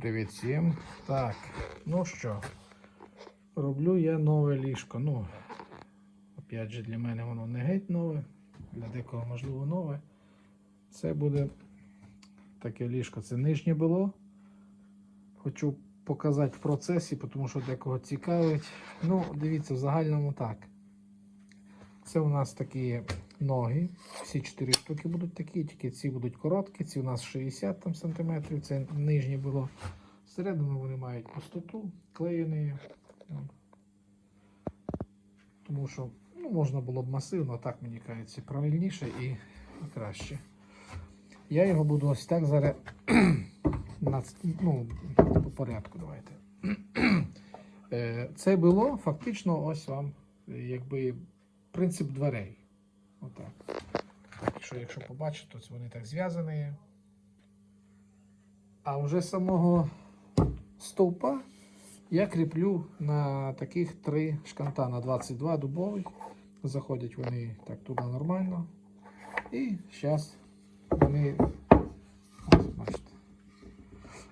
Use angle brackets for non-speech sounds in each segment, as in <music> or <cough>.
Привіт всім. Так, ну що, роблю я нове ліжко. Ну, опять же, для мене воно не геть нове, для декого можливо нове. Це буде таке ліжко. Це нижнє було. Хочу показати в процесі, тому що декого цікавить. Ну, дивіться, в загальному так. Це у нас такі ноги. Всі чотири штуки будуть такі, тільки ці будуть короткі, ці у нас 60 там, сантиметрів, це нижнє було. Всередину вони мають пустоту, клеєні. Тому що ну, можна було б масивно, так мені кажеться, правильніше і, і краще. Я його буду ось так зараз <clears throat> на, ну, по порядку давайте. <clears throat> Е, Це було фактично ось вам якби принцип дверей. Отак. Так, що якщо побачите, то вони так зв'язані. А вже самого стовпа я кріплю на таких три шканта на 22 дубовий. Заходять вони так туди нормально. І зараз вони. Бачите.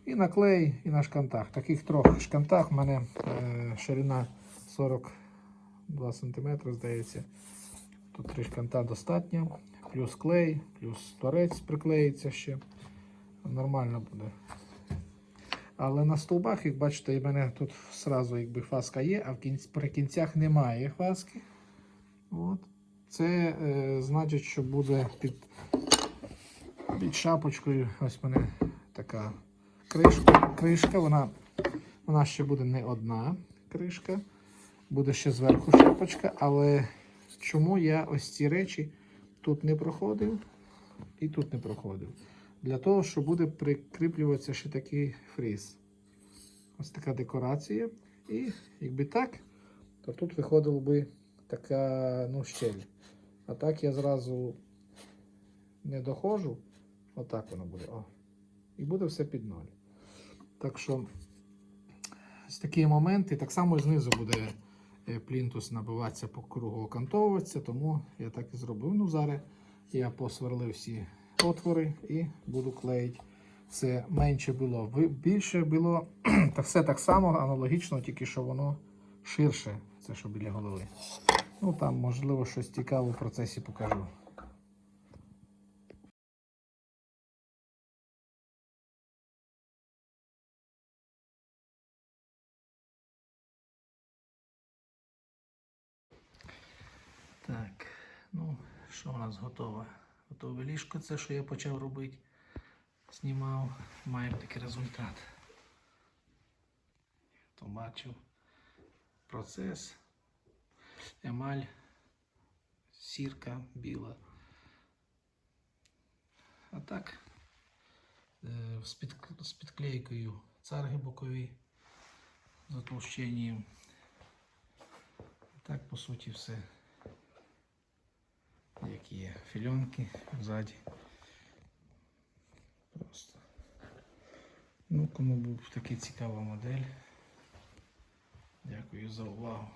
І на клей, і на шкантах. Таких трьох шкантах в мене е, ширина 42 см, здається. Тут три шканта достатньо. Плюс клей, плюс торець приклеїться ще. Нормально буде. Але на стовбах, як бачите, в мене тут сразу якби фаска є, а в кінць, при кінцях немає фаски. От. Це е, значить, що буде під, під шапочкою. Ось мене така кришка. кришка вона, вона ще буде не одна кришка. Буде ще зверху шапочка, але чому я ось ці речі тут не проходив і тут не проходив? Для того, що буде прикріплюватися ще такий фріз. Ось така декорація. І якби так, то тут виходила би така ну, щель. А так я зразу не доходжу. Отак воно буде. О. І буде все під ноль. Так що ось такі моменти. Так само знизу буде плінтус набиватися по кругу окантовуватися, тому я так і зробив. Ну, зараз я посверлив всі отвори і буду клеїти. Це менше було. Більше було <clears throat> та все так само, аналогічно, тільки що воно ширше, це що біля голови. Ну там, можливо, щось цікаве в процесі покажу. Ну, що у нас готове? Готове ліжко, це що я почав робити. Знімав, маємо такий результат. Хто бачив процес, емаль, сірка біла. А так, е, з, під, з підклейкою царги бокові, затовщенням. Так, по суті, все як є фільонки ззаді. Просто. Ну, кому був така цікава модель. Дякую за увагу.